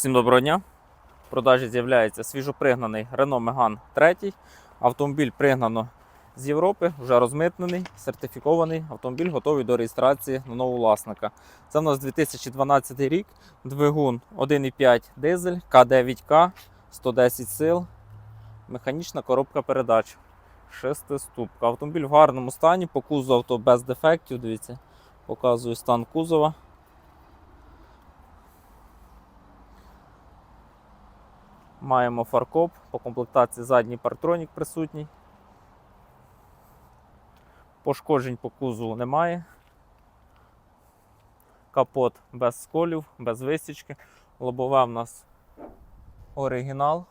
Всім доброго дня. В продажі з'являється свіжопригнаний Renault Megane 3. Автомобіль пригнано з Європи, вже розмитнений, сертифікований. Автомобіль готовий до реєстрації на нового власника. Це в нас 2012 рік, двигун 1,5 дизель, К9К, 110 сил, механічна коробка передач. Шестиступка. Автомобіль в гарному стані, по кузову авто без дефектів. Дивіться, показую стан кузова. Маємо фаркоп, по комплектації задній парктронік присутній. Пошкоджень по кузову немає. Капот без сколів, без висічки. Лобове в нас оригінал.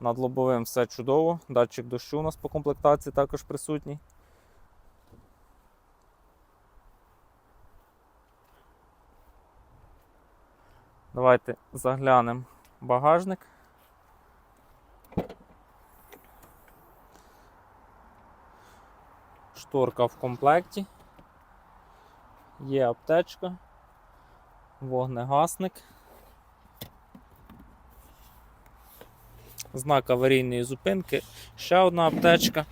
Над лобовим все чудово. Датчик дощу у нас по комплектації також присутній. Давайте заглянемо багажник. Шторка в комплекті. Є аптечка, вогнегасник. Знак аварійної зупинки. Ще одна аптечка.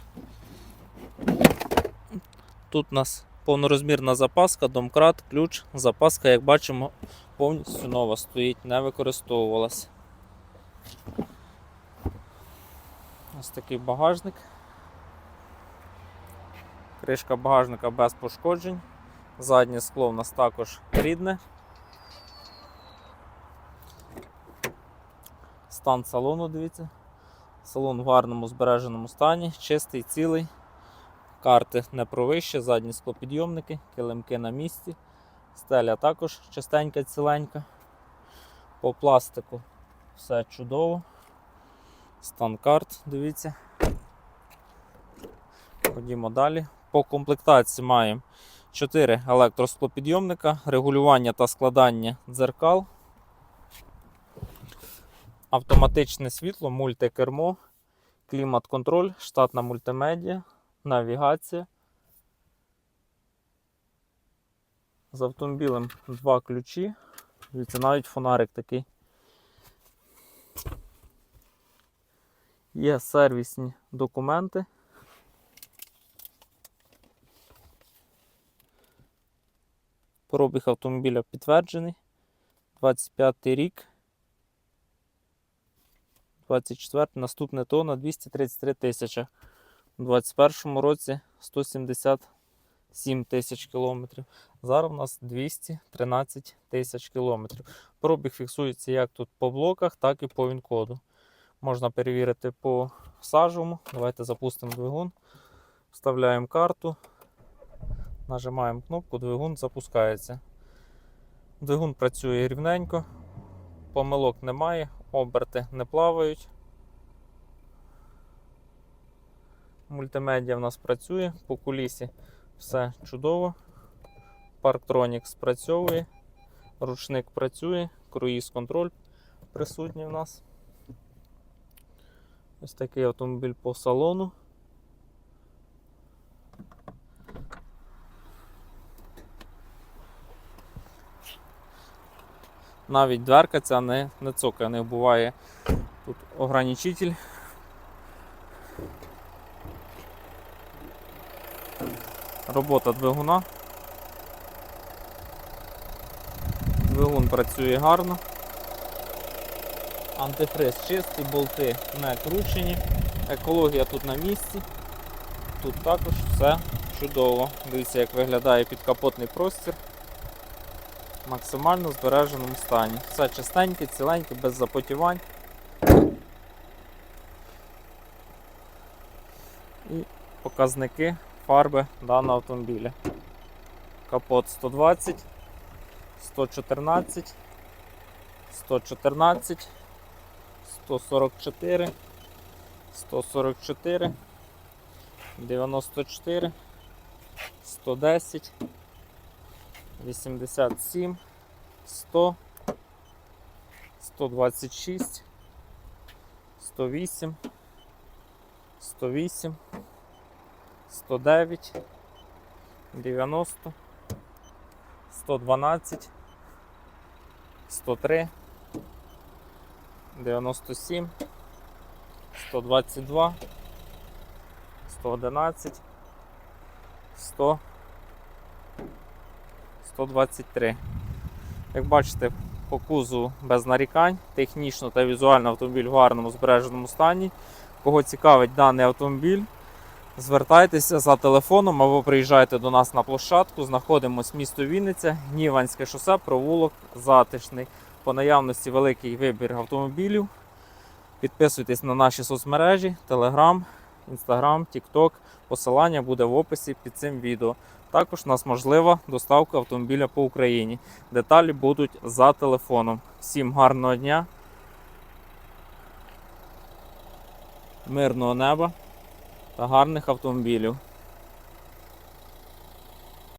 Тут у нас повнорозмірна запаска, домкрат, ключ. Запаска, як бачимо, повністю нова стоїть, не використовувалась. Ось такий багажник. Кришка багажника без пошкоджень. Заднє скло у нас також рідне. Стан салону, дивіться. Салон в гарному збереженому стані, чистий, цілий. Карти не провище, задні склопідйомники, килимки на місці. Стеля також чистенька, ціленька. По пластику все чудово. Стан карт, дивіться. Ходімо далі. По комплектації маємо 4 електросклопідйомника, регулювання та складання дзеркал, автоматичне світло, мультикермо, клімат-контроль, штатна мультимедіа, навігація. З автомобілем два ключі. Дивіться, навіть фонарик такий. Є сервісні документи. Пробіг автомобіля підтверджений. 25 рік. 24 наступне то на 233 тисячі. У 21 році 177 тисяч кілометрів. Зараз у нас 213 тисяч кілометрів. Пробіг фіксується як тут по блоках, так і по він-коду. Можна перевірити по сажовому. Давайте запустимо двигун. Вставляємо карту. Нажимаємо кнопку, двигун запускається. Двигун працює рівненько, помилок немає, оберти не плавають. Мультимедіа в нас працює, по кулісі все чудово. Парктронік спрацьовує, ручник працює, круїз контроль присутній в нас. Ось такий автомобіль по салону. Навіть дверка ця не, не цокає, не буває тут ограничитель. Робота двигуна. Двигун працює гарно. Антифриз чистий, болти не кручені. Екологія тут на місці. Тут також все чудово. Дивіться, як виглядає підкапотний простір в максимально збереженому стані. Все чистеньке, ціленьке, без запотівань. І показники фарби даного автомобіля. Капот 120, 114, 114, 144, 144, 94, 110. 87, 100, 126, 108, 108, 109, 90, 112, 103, 97, 122, 111, 100, 123. Як бачите, по кузову без нарікань, технічно та візуально автомобіль в гарному збереженому стані. Кого цікавить даний автомобіль, звертайтеся за телефоном або приїжджайте до нас на площадку. Знаходимось місто Вінниця, Гніванське шосе, провулок затишний. По наявності великий вибір автомобілів. Підписуйтесь на наші соцмережі, Telegram, Instagram, TikTok. Посилання буде в описі під цим відео. Також у нас можлива доставка автомобіля по Україні. Деталі будуть за телефоном. Всім гарного дня, мирного неба та гарних автомобілів.